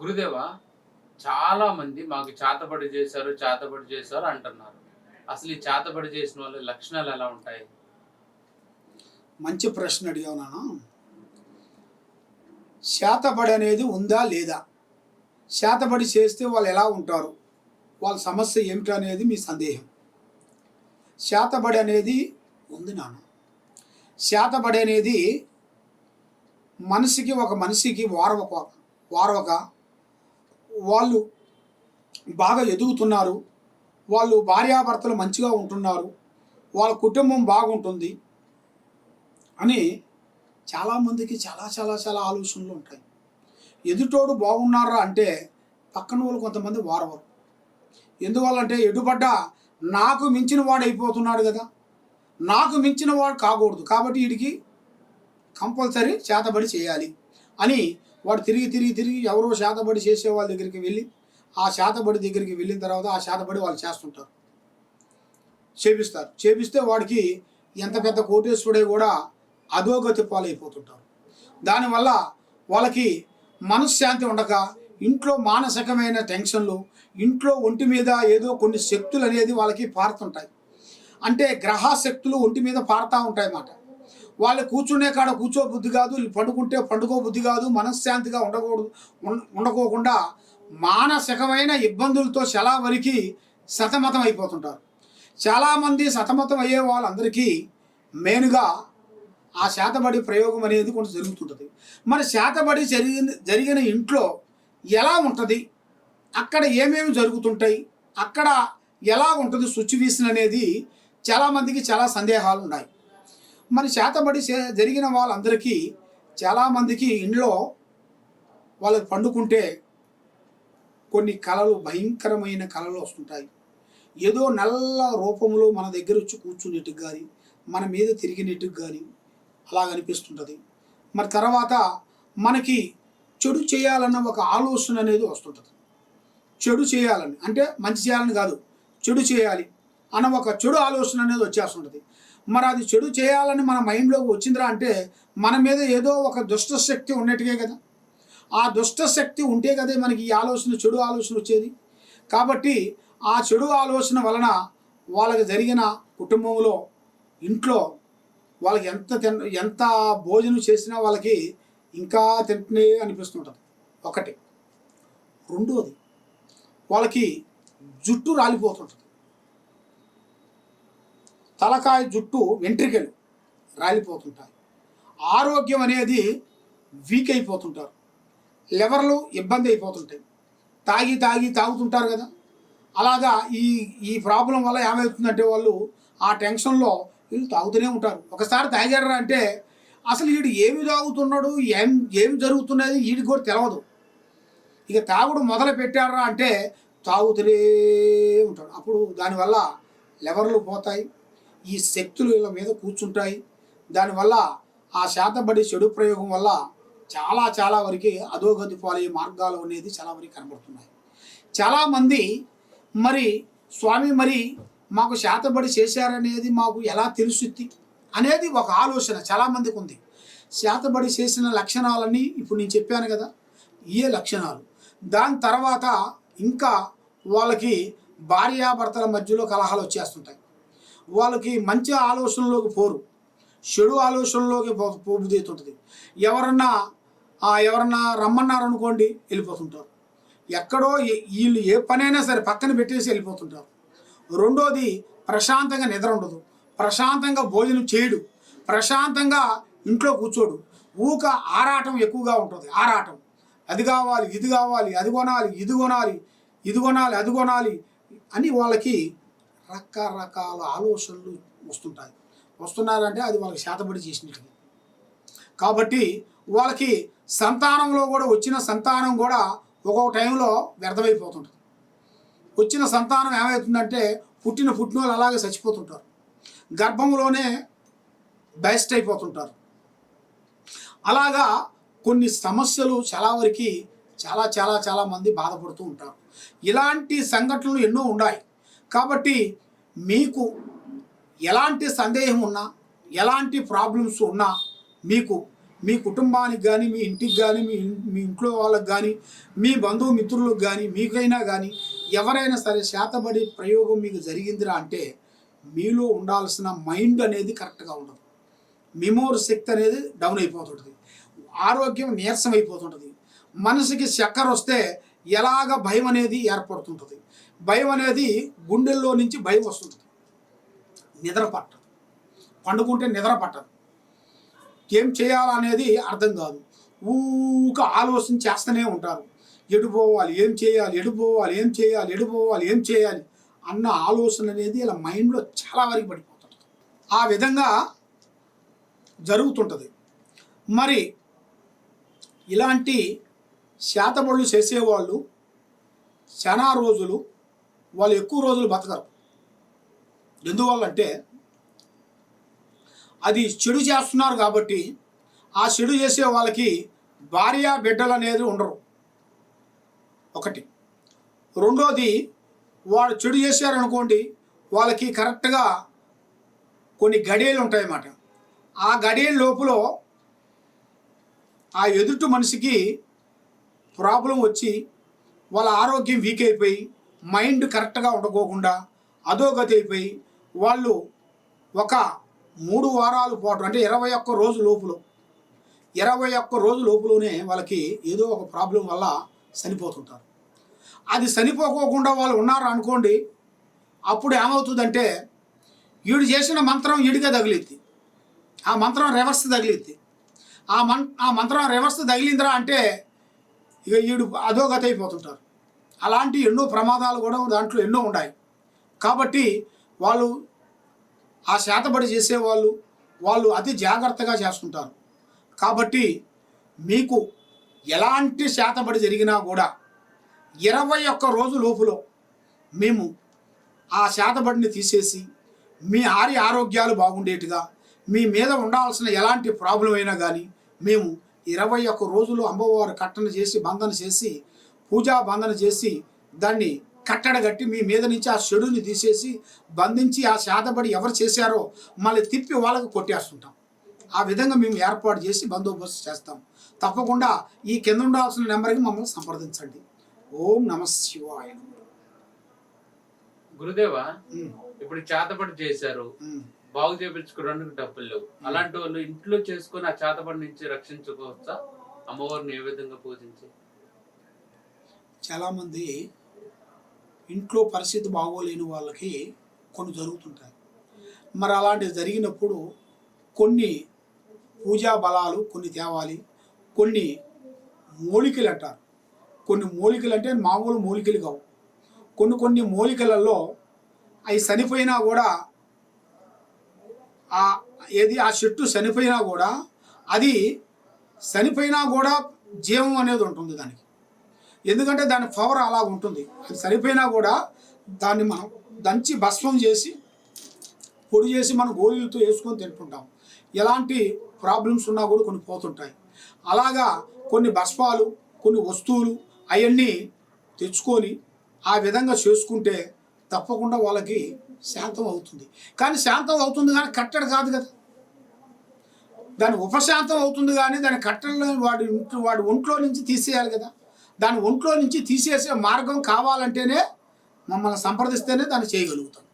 గురుదేవ చాలా మంది మాకు చేతబడి చేశారు చేతబడి చేశారు అంటున్నారు. అసలు ఈ చేతబడి చేసిన వాళ్ళ లక్షణాలు ఎలా ఉంటాయి? మంచి ప్రశ్న అడిగావు నాను శాతబడి అనేది ఉందా లేదా? శాతబడి చేస్తే వాళ్ళు ఎలా ఉంటారు? వాళ్ళ సమస్య ఏమిటనేది మీ సందేహం. శాతబడి అనేది ఉంది నాన్న. శాతబడి అనేది మనిషికి ఒక మనిషికి వారవక వారవక వాళ్ళు బాగా ఎదుగుతున్నారు. వాళ్ళు భార్యాభర్తలు మంచిగా ఉంటున్నారు. వాళ్ళ కుటుంబం బాగుంటుంది అని చాలామందికి చాలా చాలా చాలా ఆలోచనలు ఉంటాయి. ఎదుటోడు బాగున్నారా అంటే పక్కన వాళ్ళు కొంతమంది వారవరు. ఎందువల్లంటే ఎటుపడ్డ నాకు మించిన వాడు అయిపోతున్నాడు కదా. నాకు మించిన వాడు కాకూడదు. కాబట్టి వీడికి కంపల్సరీ చేతబడి చేయాలి అని వాడు తిరిగి తిరిగి తిరిగి ఎవరో శాతబడి చేసే వాళ్ళ దగ్గరికి వెళ్ళి ఆ శాతబడి దగ్గరికి వెళ్ళిన తర్వాత ఆ శాతబడి వాళ్ళు చేస్తుంటారు. చేపిస్తారు చేపిస్తే వాడికి ఎంత పెద్ద కోటేశ్వరుడే కూడా అధోగతి పాలైపోతుంటారు. దానివల్ల వాళ్ళకి మనశ్శాంతి ఉండక ఇంట్లో మానసికమైన టెన్షన్లు ఇంట్లో ఒంటి మీద ఏదో కొన్ని శక్తులు అనేది వాళ్ళకి పారుతుంటాయి. అంటే గ్రహ శక్తులు ఒంటి మీద పారుతూ ఉంటాయి అన్నమాట వాళ్ళు కూర్చునే కాడ కూర్చో బుద్ధి కాదు పండుకుంటే పండుకో బుద్ధి కాదు మనశ్శాంతిగా ఉండకూడదు ఉండకోకుండా మానసికమైన ఇబ్బందులతో చాలా వరకు సతమతం అయిపోతుంటారు. చాలామంది సతమతం అయ్యే వాళ్ళందరికీ మెయిన్గా ఆ శాతబడి ప్రయోగం అనేది కొంచెం జరుగుతుంటుంది. మరి శాతబడి జరిగిన జరిగిన ఇంట్లో ఎలా ఉంటుంది? అక్కడ ఏమేమి జరుగుతుంటాయి? అక్కడ ఎలా ఉంటుంది? సిచ్యువేషన్ అనేది చాలామందికి చాలా సందేహాలు ఉన్నాయి. మరి శాతబడి జరిగిన వాళ్ళందరికీ చాలామందికి ఇంట్లో వాళ్ళకి పండుకుంటే కొన్ని కళలు భయంకరమైన కళలు వస్తుంటాయి. ఏదో నల్ల రూపంలో మన దగ్గర వచ్చి కూర్చునేట్టుకు కానీ మన మీద తిరిగినట్టుకు కానీ అలా అనిపిస్తుంటుంది. మరి తర్వాత మనకి చెడు చేయాలన్న ఒక ఆలోచన అనేది వస్తుంటుంది. చెడు చేయాలని అంటే మంచి చేయాలని కాదు చెడు చేయాలి అన్న ఒక చెడు ఆలోచన అనేది వచ్చేస్తుంటుంది. మరి అది చెడు చేయాలని మన మైండ్లోకి వచ్చిందిరా అంటే మన మీద ఏదో ఒక దుష్ట శక్తి ఉన్నట్టుగే కదా. ఆ దుష్ట శక్తి ఉంటే కదే మనకి ఈ ఆలోచన చెడు ఆలోచన వచ్చేది. కాబట్టి ఆ చెడు ఆలోచన వలన వాళ్ళకి జరిగిన కుటుంబంలో ఇంట్లో వాళ్ళకి ఎంత తిన ఎంత భోజనం చేసినా వాళ్ళకి ఇంకా తింటనే అనిపిస్తుంటుంది. ఒకటి. రెండోది వాళ్ళకి జుట్టు రాలిపోతుంటుంది. తలకాయ జుట్టు వెంట్రికలు రాలిపోతుంటాయి. ఆరోగ్యం అనేది వీక్ అయిపోతుంటారు. లివర్లు ఇబ్బంది అయిపోతుంటాయి. తాగి తాగి తాగుతుంటారు కదా. అలాగా ఈ ఈ ప్రాబ్లం వల్ల ఏమవుతుందంటే వాళ్ళు ఆ టెన్షన్లో వీళ్ళు తాగుతూనే ఉంటారు. ఒకసారి తాగారా అంటే అసలు వీడు ఏమి తాగుతున్నాడు ఏం ఏమి జరుగుతున్నది వీడికి కూడా తెలియదు ఇక తాగుడు మొదలు పెట్టారా అంటే తాగుతూనే ఉంటాడు. అప్పుడు దానివల్ల లివర్లు పోతాయి ఈ శక్తులు వీళ్ళ మీద కూర్చుంటాయి. దానివల్ల ఆ శాతబడి చెడు ప్రయోగం వల్ల చాలా చాలా వరకు అధోగతి పాలయ్యే మార్గాలు అనేది చాలా వరకు కనబడుతున్నాయి. చాలామంది మరి స్వామి మరి మాకు శాతబడి చేశారనేది మాకు ఎలా తెలుస్తుంది అనేది ఒక ఆలోచన చాలామందికి ఉంది. శాతబడి చేసిన లక్షణాలన్నీ ఇప్పుడు నేను చెప్పాను కదా ఏ లక్షణాలు. దాని తర్వాత ఇంకా వాళ్ళకి భార్యాభర్తల మధ్యలో కలహాలు వచ్చేస్తుంటాయి. వాళ్ళకి మంచి ఆలోచనలోకి పోరు. చెడు ఆలోచనలోకి పో పోబుదీతుంటుంది. ఎవరన్నా ఎవరన్నా రమ్మన్నారు అనుకోండి వెళ్ళిపోతుంటారు. ఎక్కడో వీళ్ళు ఏ పనైనా సరే పక్కన పెట్టేసి వెళ్ళిపోతుంటారు. రెండోది ప్రశాంతంగా నిద్ర ఉండదు. ప్రశాంతంగా భోజనం చేయడు. ప్రశాంతంగా ఇంట్లో కూర్చోడు. ఊక ఆరాటం ఎక్కువగా ఉంటుంది. ఆరాటం. అది కావాలి ఇది కావాలి అది కొనాలి ఇది కొనాలి ఇది కొనాలి అది కొనాలి అని వాళ్ళకి రకరకాల ఆలోచనలు వస్తుంటాయి. వస్తున్నారంటే అది వాళ్ళకి శాతపడి చేసినట్టు కాబట్టి వాళ్ళకి సంతానంలో కూడా వచ్చిన సంతానం కూడా ఒక్కొక్క టైంలో వ్యర్థమైపోతుంటుంది. వచ్చిన సంతానం ఏమవుతుందంటే పుట్టిన పుట్టినోళ్ళు అలాగే చచ్చిపోతుంటారు. గర్భంలోనే బెస్ట్ అయిపోతుంటారు అలాగా కొన్ని సమస్యలు చాలా వరకు చాలా చాలా చాలా మంది బాధపడుతూ ఉంటారు. ఇలాంటి సంఘటనలు ఎన్నో ఉన్నాయి. కాబట్టి మీకు ఎలాంటి సందేహం ఉన్నా ఎలాంటి ప్రాబ్లమ్స్ ఉన్నా మీకు మీ కుటుంబానికి కానీ మీ ఇంటికి కానీ మీ మీ ఇంట్లో వాళ్ళకి కానీ మీ బంధువు మిత్రులకు కానీ మీకైనా కానీ ఎవరైనా సరే శాతబడి ప్రయోగం మీకు జరిగిందిరా అంటే మీలో ఉండాల్సిన మైండ్ అనేది కరెక్ట్గా ఉండదు. మెమోరీ శక్తి అనేది డౌన్ అయిపోతుంటుంది. ఆరోగ్యం నీరసం అయిపోతుంటుంది. మనసుకి చక్కెర వస్తే ఎలాగ భయం అనేది ఏర్పడుతుంటుంది. భయం అనేది గుండెల్లో నుంచి భయం వస్తుంది. నిద్ర పట్టదు. పండుకుంటే నిద్ర పట్టదు. ఏం చేయాలనేది అర్థం కాదు. ఊక ఆలోచన చేస్తూనే ఉంటారు. ఎడిపోవాలి ఏం చేయాలి ఎడిపోవాలి ఏం చేయాలి ఎడిపోవాలి ఏం చేయాలి అన్న ఆలోచన అనేది ఇలా మైండ్లో చాలా వరకు పడిపోతుంది. ఆ విధంగా జరుగుతుంటుంది. మరి ఇలాంటి శాతబడులు చేసేవాళ్ళు చాలా రోజులు వాళ్ళు ఎక్కువ రోజులు బతకరు. ఎందువల్లంటే అది చెడు చేస్తున్నారు కాబట్టి ఆ చెడు చేసే వాళ్ళకి భార్య బిడ్డలు అనేది ఉండరు. ఒకటి. రెండోది వాడు చెడు చేశారనుకోండి వాళ్ళకి కరెక్ట్గా కొన్ని గడియలు ఉంటాయన్నమాట. ఆ గడియల లోపల ఆ ఎదుటి మనిషికి ప్రాబ్లం వచ్చి వాళ్ళ ఆరోగ్యం వీక్ అయిపోయి మైండ్ కరెక్ట్గా ఉండకోకుండా అధోగతి అయిపోయి వాళ్ళు ఒక మూడు వారాలు పాటు అంటే ఇరవై ఒక్క రోజు లోపులో ఇరవై ఒక్క రోజు లోపులోనే వాళ్ళకి ఏదో ఒక ప్రాబ్లం వల్ల చనిపోతుంటారు. అది చనిపోకోకుండా వాళ్ళు ఉన్నారు అనుకోండి అప్పుడు ఏమవుతుందంటే వీడు చేసిన మంత్రం ఈడిగా తగిలిద్ది. ఆ మంత్రం రివర్స్ తగిలిద్ది. ఆ మం ఆ మంత్రం రివర్స్ తగిలిందిరా అంటే ఇక వీడు అధోగతి అయిపోతుంటారు. అలాంటి ఎన్నో ప్రమాదాలు కూడా దాంట్లో ఎన్నో ఉన్నాయి. కాబట్టి వాళ్ళు ఆ శాతబడి చేసేవాళ్ళు వాళ్ళు అతి జాగ్రత్తగా చేసుకుంటారు కాబట్టి మీకు ఎలాంటి శాతబడి జరిగినా కూడా ఇరవై ఒక్క రోజు లోపులో మేము ఆ శాతబడిని తీసేసి మీ ఆరి ఆరోగ్యాలు బాగుండేట్టుగా మీ మీద ఉండాల్సిన ఎలాంటి ప్రాబ్లం అయినా కానీ మేము ఇరవై ఒక్క రోజులు అమ్మవారు కట్టన చేసి బంధన చేసి పూజా బంధన చేసి దాన్ని కట్టడ కట్టి మీ మీద నుంచి ఆ చెడుని తీసేసి బంధించి ఆ శాతబడి ఎవరు చేశారో మళ్ళీ తిప్పి వాళ్ళకు కొట్టేస్తుంటాం. ఆ విధంగా మేము ఏర్పాటు చేసి బందోబస్తు చేస్తాం. తప్పకుండా ఈ కింద ఉండాల్సిన నెంబర్కి మమ్మల్ని సంప్రదించండి. ఓం నమ శివాయ గురుదేవా ఇప్పుడు చేతబడి చేశారు. బాగు చేపించుకోవడానికి డబ్బులు లేవు. అలాంటి వాళ్ళు ఇంట్లో చేసుకొని ఆ చేతబడి నుంచి రక్షించుకోవచ్చా? అమ్మవారిని ఏ విధంగా పూజించి? చాలామంది ఇంట్లో పరిస్థితి బాగోలేని వాళ్ళకి కొన్ని జరుగుతుంటాయి. మరి అలాంటివి జరిగినప్పుడు కొన్ని పూజా బలాలు కొన్ని తేవాలి కొన్ని మూలికలు అంటారు కొన్ని మూలికలు అంటే మామూలు మూలికలు కావు. కొన్ని కొన్ని మూలికలలో అవి చనిపోయినా కూడా ఆ ఏది ఆ చెట్టు చనిపోయినా కూడా అది చనిపోయినా కూడా జీవం అనేది ఉంటుంది దానికి. ఎందుకంటే దాని పవర్ అలా ఉంటుంది. అది సరిపోయినా కూడా దాన్ని మనం దంచి భస్మం చేసి పొడి చేసి మనం గోళీలతో వేసుకొని తింటుంటాం. ఎలాంటి ప్రాబ్లమ్స్ ఉన్నా కూడా కొన్ని పోతుంటాయి. అలాగా కొన్ని భస్మాలు కొన్ని వస్తువులు అవన్నీ తెచ్చుకొని ఆ విధంగా చేసుకుంటే తప్పకుండా వాళ్ళకి శాంతం అవుతుంది. కానీ శాంతం అవుతుంది కానీ కట్టడి కాదు కదా. దాని ఉపశాంతం అవుతుంది కానీ దాని కట్టడి వాడి వాడి ఒంట్లో నుంచి తీసేయాలి కదా. దాని ఒంట్లో నుంచి తీసేసే మార్గం కావాలంటేనే మమ్మల్ని సంప్రదిస్తేనే దాన్ని చేయగలుగుతాం.